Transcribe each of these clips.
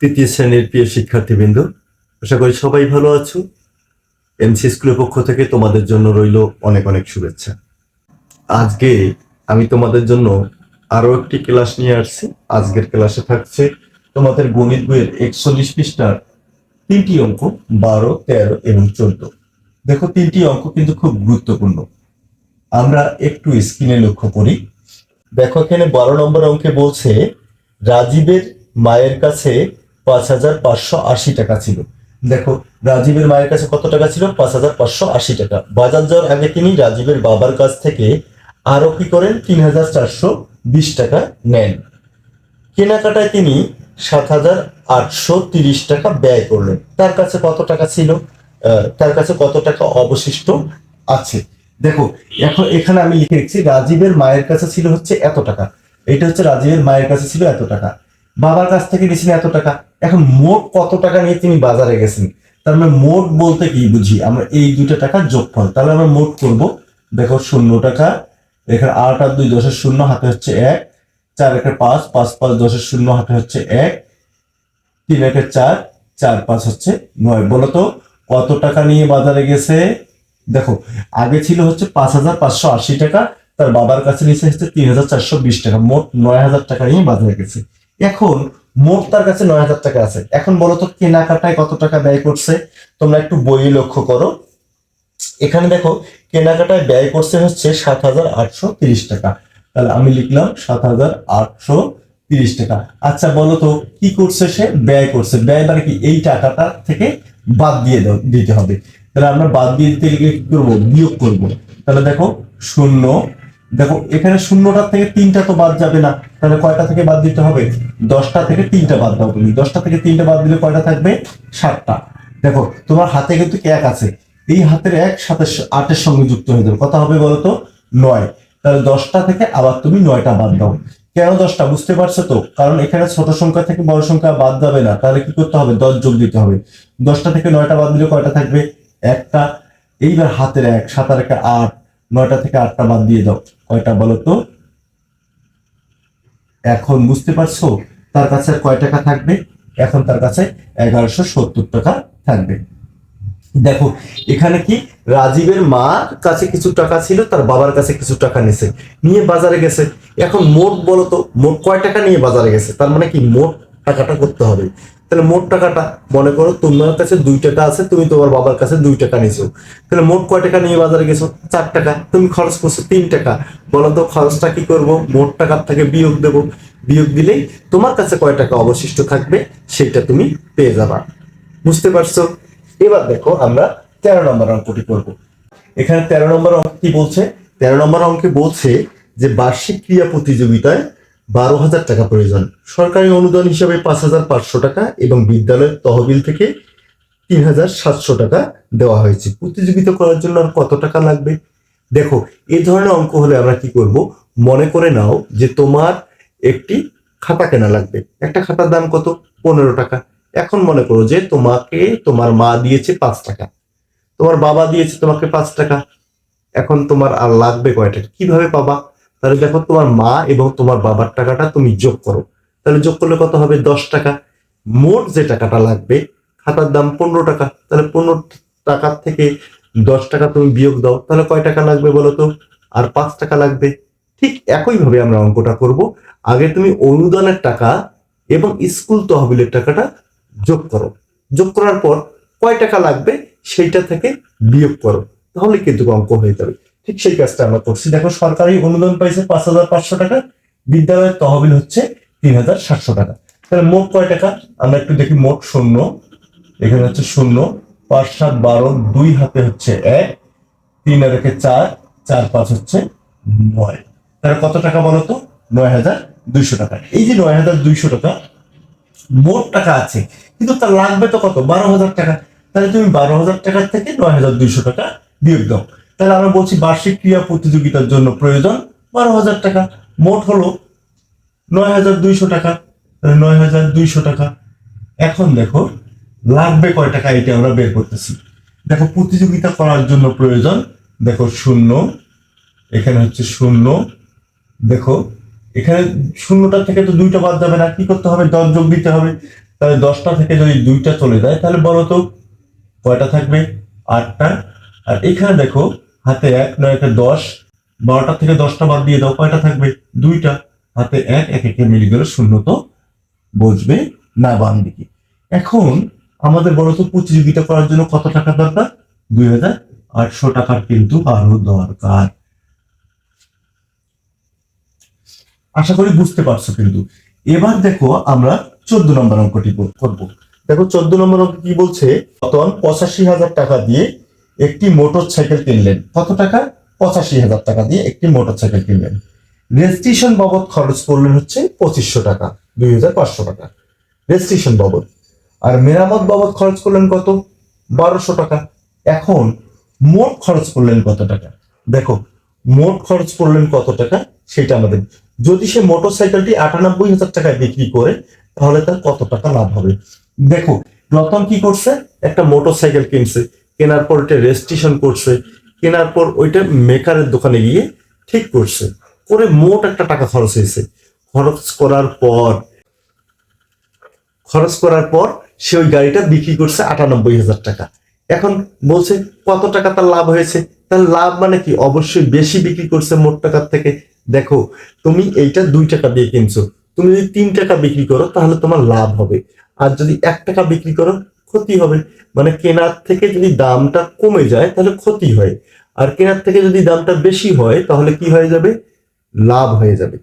তৃতীয় শ্রেণির প্রিয় শিক্ষার্থীবৃন্দ, আশা করি সবাই ভালো আছো। এমসি স্কুলের পক্ষ থেকে তোমাদের জন্য রইল অনেক অনেক শুভেচ্ছা। আজকে আমি তোমাদের জন্য আরও একটি ক্লাস নিয়ে আসছি। আজকের ক্লাসে থাকছে তোমাদের গণিত বইয়ের একচল্লিশ পৃষ্ঠার তিনটি অঙ্ক, বারো, তেরো এবং চোদ্দ। দেখো, তিনটি অঙ্ক কিন্তু খুব গুরুত্বপূর্ণ। আমরা একটু স্ক্রিনে লক্ষ্য করি। দেখো, এখানে বারো নম্বর অঙ্কে বলছে, রাজীবের মায়ের কাছে পাঁচ হাজার পাঁচশো আশি টাকা ছিল। দেখো, রাজীবের মায়ের কাছে কত টাকা ছিল? পাঁচ হাজার পাঁচশো আশি টাকা। বাজার যাওয়ার আগে তিনি রাজীবের বাবার কাছ থেকে আরও কি করেন? তিন হাজার চারশো বিশ টাকা নেন। কেনাকাটায় তিনি সাত হাজার আটশো তিরিশ টাকা ব্যয় করলেন। তার কাছে কত টাকা ছিল? তার কাছে কত টাকা অবশিষ্ট আছে? দেখো, এখন এখানে আমি লিখে রেখেছি, রাজীবের মায়ের কাছে ছিল হচ্ছে এত টাকা। এটা হচ্ছে রাজীবের মায়ের কাছে ছিল এত টাকা। বাবার কাছ থেকে নিয়েছেন এত টাকা। এখন মোট কত টাকা নিয়ে তিনি বাজারে গেছেন? তার মানে মোট বলতে কি বুঝি? আমরা এই দুটো টাকা যোগফল। তাহলে আমরা মোট করব। দেখো শূন্য টাকা, এখানে আট আর দুই দশের শূন্য, হাতে হচ্ছে এক। চার একে পাঁচ পাঁচ পাঁচ দশের শূন্য, হাতে হচ্ছে এক। তিন একে চার চার পাঁচ হচ্ছে নয়। বলো তো, কত টাকা নিয়ে বাজারে গেছে? দেখো, আগে ছিল হচ্ছে পাঁচ হাজার পাঁচশো আশি টাকা, তার বাবার কাছে নিচে হচ্ছে তিন হাজার চারশো বিশ টাকা। মোট নয় হাজার টাকা নিয়ে বাজারে গেছে। এখন মোট তার কাছে নয় হাজার টাকা আছে। এখন বলো তো, কেনাকাটায় কত টাকা ব্যয় করছে? তোমরা একটু বই লক্ষ্য করো। এখানে দেখো, কেনাকাটায় ব্যয় করছে হচ্ছে সাত হাজার আটশো তিরিশ টাকা। তাহলে আমি লিখলাম সাত হাজার আটশো তিরিশ টাকা। আচ্ছা বলো তো, কি করছে সে? ব্যয় করছে। ব্যয় মানে কি? এই টাকাটা থেকে বাদ দিয়ে দিতে হবে। তাহলে আমরা বাদ দিয়ে দিতে গেলে কি করব? বিয়োগ করব। তাহলে দেখো, শূন্য দেখো, এখানে শূন্যটার থেকে তিনটা তো বাদ যাবে না। তাহলে কয়টা থেকে বাদ দিতে হবে? দশটা থেকে তিনটা বাদ দাও তুমি। দশটা থেকে তিনটা বাদ দিলে কয়টা থাকবে? সাতটা। দেখো, তোমার হাতে কিন্তু এক আছে। এই হাতের এক সাথে আটের সঙ্গে যুক্ত হয়ে যাবে। কথা হবে বলতো নয়। তাহলে দশটা থেকে আবার তুমি নয়টা বাদ দাও। কেন দশটা? বুঝতে পারছ তো? কারণ এখানে ছোট সংখ্যা থেকে বড় সংখ্যা বাদ যাবে না। তাহলে কি করতে হবে? দশ যোগ দিতে হবে। দশটা থেকে নয়টা বাদ দিলে কয়টা থাকবে? একটা। এইবার হাতের এক সাতার একটা আট। নয়টা থেকে আটটা বাদ দিয়ে দাও। কয়টা বলো তো এখন বুঝতে পারছ? তার কাছে কয় টাকা থাকবে? এখন তার কাছে এগারোশো সত্তর টাকা থাকবে। দেখো, এখানে কি রাজীবের মার কাছে কিছু টাকা ছিল, তার বাবার কাছে কিছু টাকা নিছে, নিয়ে বাজারে গেছে। এখন মোট বলো তো মোট কয় টাকা নিয়ে বাজারে গেছে? তার মানে কি মোট টাকাটা করতে হবে। তাহলে মোট টাকাটা, মনে করো তোমার কাছে দুই টাকা আছে, তুমি তোমার বাবার কাছে দুই টাকা নিছো। তাহলে মোট কয় টাকা নিয়ে বাজারে গেছো? চার টাকা। তুমি খরচ করছ তিন টাকা। বলো তো খরচটা কি করব? মোট টাকার থেকে বিয়োগ দেব। বিয়োগ দিলেই তোমার কাছে কয় টাকা অবশিষ্ট থাকবে, সেটা তুমি পেয়ে যাবা। বুঝতে পারছ? এবার দেখো আমরা তেরো নম্বর অঙ্কটি করব। এখানে তেরো নম্বর অঙ্ক কি বলছে? তেরো নম্বর অঙ্কে বলছে যে বার্ষিক ক্রিয়া প্রতিযোগিতায় বারো হাজার টাকা প্রয়োজন। সরকারি অনুদান হিসাবে পাঁচ হাজার পাঁচশো টাকা এবং বিদ্যালয়ের তহবিল থেকে তিন হাজার সাতশো টাকা দেওয়া হয়েছে। প্রতিযোগিতা করার জন্য আর কত টাকা লাগবে? দেখো, এ ধরনের অঙ্ক হলে আমরা কি করব? মনে করে নাও যে তোমার একটি খাতা কেনা লাগবে। একটা খাতার দাম কত? পনেরো টাকা। এখন মনে করো যে তোমাকে, তোমার মা দিয়েছে পাঁচ টাকা। তোমার বাবা দিয়েছে তোমাকে পাঁচ টাকা। এখন তোমার আর লাগবে কয় টাকা কীভাবে পাবা? তাহলে দেখো তোমার মা এবং তোমার বাবার টাকাটা তুমি যোগ করো। তাহলে যোগ করলে কত হবে? দশ টাকা। মোট যে টাকাটা লাগবে, খাতার দাম পনেরো টাকা। তাহলে পনেরো টাকার থেকে দশ টাকা তুমি বিয়োগ দাও। তাহলে কয় টাকা লাগবে বলো তো? আর পাঁচ টাকা লাগবে। ঠিক একইভাবে আমরা অঙ্কটা করব। আগে তুমি অনুদানের টাকা এবং স্কুল তহবিলের টাকাটা যোগ করো। যোগ করার পর কয় টাকা লাগবে? সেইটা থেকে বিয়োগ করো। তাহলে কিন্তু অঙ্ক হয়ে যাবে। ঠিক সেই কাজটা আমরা করছি। দেখো সরকারি অনুদান পাইছে পাঁচ হাজার পাঁচশো টাকা, বিদ্যালয়ের তহবিল হচ্ছে তিন হাজার সাতশো টাকা। তাহলে মোট কয় টাকা? আমরা একটু দেখি, মোট শূন্য। এখানে হচ্ছে শূন্য, পাঁচ সাত বারো দুই হাতে হচ্ছে এক, তিন আর চার চার পাঁচ হচ্ছে নয়। তাহলে কত টাকা বলো তো? নয় হাজার দুইশো টাকা। এই যে নয় হাজার দুইশো টাকা, মোট টাকা আছে, কিন্তু তার লাগবে তো কত? বারো হাজার টাকা। তাহলে তুমি বারো হাজার টাকার থেকে নয় হাজার দুইশো টাকা বিয়োগ দাও। তাহলে আমরা বলছি বার্ষিক ক্রিয়া প্রতিযোগিতার জন্য প্রয়োজন বারো হাজার টাকা। মোট হলো নয় হাজার দুইশো টাকা নয় হাজার দুইশো টাকা। এখন দেখো, লাগবে কয় টাকা এটা আমরা বের করতেছি। দেখো, প্রতিযোগিতা করার জন্য প্রয়োজন, দেখো, শূন্য। এখানে হচ্ছে শূন্য। দেখো, এখানে শূন্যটা থেকে তো দুইটা বাদ যাবে না। কি করতে হবে? দশ যোগ দিতে হবে। তাহলে দশটা থেকে যদি দুইটা চলে যায়, তাহলে বলো তো কয়টা থাকবে? আটটা। আর এখানে দেখো হাতে এক, নয় একে দশ। বারোটা থেকে দশটা বাদ দিয়ে দাও, কয়টা থাকবে? দুইটা। হাতে এক এক, একে মিলে গেলে শূন্য তো বসবে না, বাম দিকে। এখন আমাদের বলো তো, প্রতিযোগিতা করার জন্য কত টাকা দরকার? দুই হাজার আটশো টাকার কিন্তু আরও দরকার। আশা করি বুঝতে পারছ কিন্তু। এবার দেখো আমরা চোদ্দ নম্বর অঙ্কটি করব। দেখো, চোদ্দ নম্বর অঙ্ক কি বলছে? পঁচাশি হাজার টাকা দিয়ে একটি মোটর সাইকেল কিনলেন। কত টাকা? পঁচাশি হাজার টাকা দিয়ে একটি মোটর সাইকেল কিনলেন। রেজিস্ট্রেশন বাবদ খরচ করলেন হচ্ছে পঁচিশশো টাকা, দুই হাজার পাঁচশো টাকা। রেজিস্ট্রেশন বাবদ। আর মেরামত বাবদ খরচ করলেন কত? বারোশো টাকা। এখন মোট খরচ করলেন কত টাকা? দেখো, মোট খরচ করলেন কত টাকা? সেটা আমাদের যদি সে মোটর সাইকেলটি আটানব্বই হাজার টাকায় বিক্রি করে, তাহলে তার কত টাকা লাভ হবে? দেখো রতন কি করছে? একটা মোটর সাইকেল কিনছে। কেনার পর এটা রেজিস্ট্রেশন করছে, কেনার পর ওইটা মেকারের দোকানে গিয়ে ঠিক করছে। করে মোট একটা টাকা খরচ হয়েছে। খরচ করার পর, খরচ করার পর সে ওই গাড়িটা বিক্রি করছে আটানব্বই হাজার টাকা। এখন বলছে, কত টাকা তার লাভ হয়েছে? তার লাভ মানে কি? অবশ্যই বেশি বিক্রি করছে মোট টাকার থেকে। দেখো, তুমি এইটা দুই টাকা দিয়ে কিনছো। তুমি যদি তিন টাকা বিক্রি করো, তাহলে তোমার লাভ হবে। আর যদি এক টাকা বিক্রি করো ক্ষতি হবে। মানে কেনার থেকে যদি দামটা কমে যায়, তাহলে ক্ষতি হয়। আর কেনার থেকে যদি দামটা বেশি হয়, তাহলে কি হয়ে যাবে? লাভ হয়ে যাবে।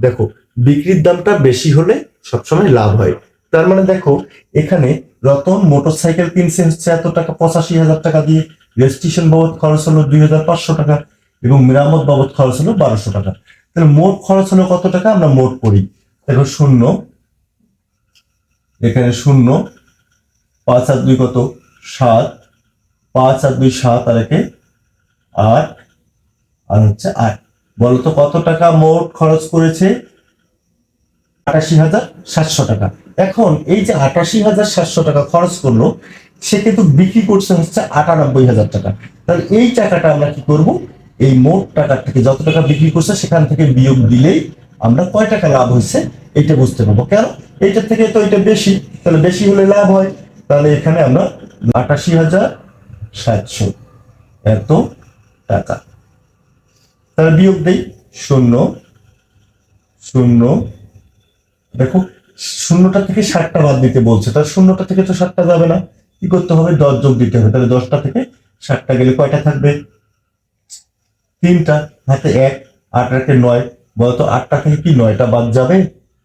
দেখো, বিক্রির দামটা বেশি হলে সবসময় লাভ হয়। তার মানে দেখো, এখানে রতন মোটরসাইকেল কিনছে হচ্ছে এত টাকা, পঁচাশি হাজার টাকা দিয়ে। রেজিস্ট্রেশন বাবদ খরচ হলো দুই হাজার পাঁচশো টাকা এবং মেরামত বাবদ খরচ হলো বারোশো টাকা। তাহলে মোট খরচ হলো কত টাকা? আমরা মোট করি। দেখো, শূন্য। এখানে শূন্য। পাঁচ আর দুই কত? সাত। পাঁচ আর দুই সাত আর একে আট। আর হচ্ছে আট। বলতো কত টাকা মোট খরচ করেছে? আটাশি হাজার সাতশো টাকা। এখন এই যে আটাশি হাজার সাতশো টাকা খরচ করল, সে কিন্তু বিক্রি করছে হচ্ছে আটানব্বই হাজার টাকা। তাহলে এই টাকাটা আমরা কি করব? এই মোট টাকার থেকে যত টাকা বিক্রি করছে, সেখান থেকে বিয়োগ দিলেই আমরা কয় টাকা লাভ হয়েছে এটা বুঝতে পারব। কেন? এইটার থেকে তো এটা বেশি। তাহলে বেশি হলে লাভ হয়। তাহলে এখানে আমরা আটাশি হাজার সাতশো এত টাকা। তাহলে বিয়োগ দেই শূন্য শূন্য। দেখো, শূন্যটা থেকে ষাটটা বাদ দিতে বলছে, তাহলে শূন্যটা থেকে তো ষাটটা যাবে না। কি করতে হবে? দশ যোগ দিতে হবে, তাহলে দশটা থেকে ষাটটা গেলে কয়টা থাকবে? তিনটা, হাতে এক, আট রাখে নয়। বলতো আটটা থেকে কি নয়টা বাদ যাবে?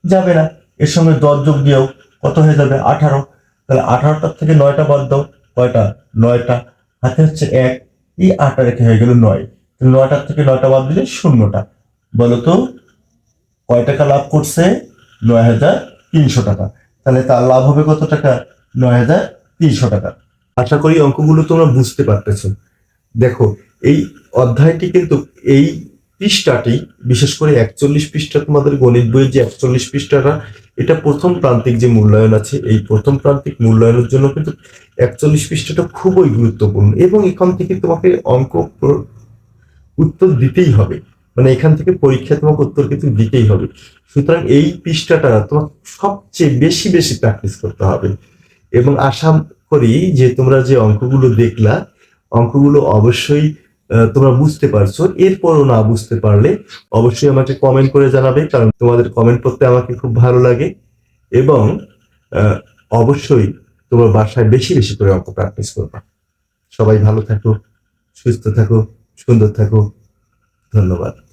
যাবে না। এর সঙ্গে দশ যোগ দিয়েও কত হয়ে যাবে? আঠারো। তাহলে আঠারোটার থেকে নয়টা বাদ দাও, কয়টা? নয়টা। হাতে হচ্ছে এক। এই আটটা রেখে হয়ে গেল নয়। নয়টার থেকে নয়টা বাদ দিলে শূন্যটা। বলতো কয় টাকা লাভ করছে? নয় হাজার তিনশো টাকা। তাহলে তার লাভ হবে কত টাকা? নয় হাজার তিনশো টাকা। আশা করি অঙ্কগুলো তোমরা বুঝতে পারতেছো। দেখো, এই অধ্যায়টি কিন্তু এই পৃষ্ঠাটি, বিশেষ করে একচল্লিশ পৃষ্ঠা তোমাদের গণিত বইয়ের যে একচল্লিশ পৃষ্ঠাটা এটা প্রথম প্রান্তিক যে মূল্যায়ন আছে, এই প্রথম প্রান্তিক মূল্যায়নের জন্য কিন্তু একচল্লিশ পৃষ্ঠাটা খুবই গুরুত্বপূর্ণ এবং এখান থেকে তোমাকে অঙ্ক উত্তর দিতেই হবে। মানে এখান থেকে পরীক্ষা তোমাকে উত্তর কিন্তু দিতেই হবে। সুতরাং এই পৃষ্ঠাটা তোমাকে সবচেয়ে বেশি বেশি প্র্যাকটিস করতে হবে। এবং আশা করি যে তোমরা যে অঙ্কগুলো দেখলা, অঙ্কগুলো অবশ্যই তোমরা বুঝতে পারছ। এরপরও না বুঝতে পারলে অবশ্যই আমাকে কমেন্ট করে জানাবে, কারণ তোমাদের কমেন্ট করতে আমাকে খুব ভালো লাগে। এবং অবশ্যই তোমার বাসায় বেশি বেশি করে অঙ্ক প্র্যাকটিস করবা। সবাই ভালো থাকো, সুস্থ থাকো, সুন্দর থাকো। ধন্যবাদ।